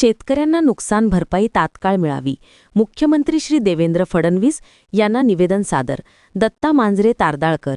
शेतकऱ्यांना नुकसान भरपाई तात्काळ मिळावी. मुख्यमंत्री श्री देवेंद्र फडणवीस यांना निवेदन सादर. दत्ता मांजरे तारदाळकर.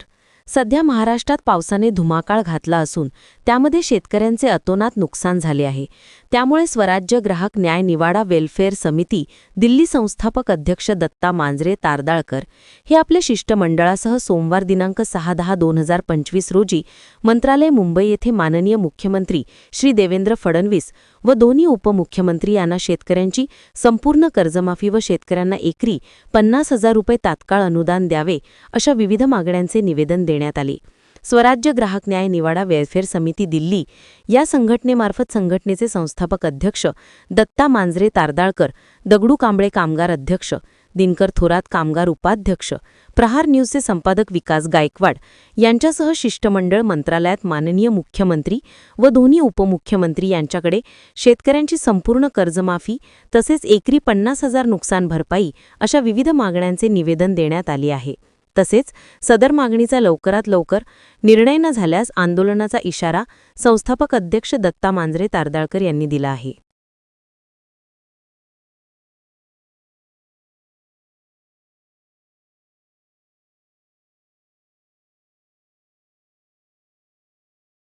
सध्या महाराष्ट्रात पावसाने धुमाकाळ घातला असून त्यामध्ये शेतकऱ्यांचे अतोनात नुकसान झाले आहे. त्यामुळे स्वराज्य ग्राहक न्याय निवाडा वेलफेअर समिती दिल्ली संस्थापक अध्यक्ष दत्ता मांजरे तारदाळकर हे आपल्या शिष्टमंडळासह सोमवार दिनांक सहा दहा दोन हजार पंचवीस रोजी मंत्रालय मुंबई येथे माननीय मुख्यमंत्री श्री देवेंद्र फडणवीस व दोन्ही उपमुख्यमंत्री यांना शेतकऱ्यांची संपूर्ण कर्जमाफी व शेतकऱ्यांना एकरी पन्नास हजार रुपये तात्काळ अनुदान द्यावे अशा विविध मागण्यांचे निवेदन देण्यात आले. स्वराज्य ग्राहक न्याय निवाडा वेलफेअर समिती दिल्ली या संघटनेमार्फत संघटनेचे संस्थापक अध्यक्ष दत्ता मांजरे तारदाळकर दगडू कांबळे कामगार अध्यक्ष दिनकर थोरात कामगार उपाध्यक्ष प्रहार न्यूजचे संपादक विकास गायकवाड यांच्यासह शिष्टमंडळ मंत्रालयात माननीय मुख्यमंत्री व दोन्ही उपमुख्यमंत्री यांच्याकडे शेतकऱ्यांची संपूर्ण कर्जमाफी तसेच एकरी पन्नास हजार नुकसान भरपाई अशा विविध मागण्यांचे निवेदन देण्यात आले आहे. तसेच सदर मागणीचा लवकरात लवकर निर्णय न झाल्यास आंदोलनाचा इशारा संस्थापक अध्यक्ष दत्ता मांजरे तारदाळकर यांनी दिला आहे.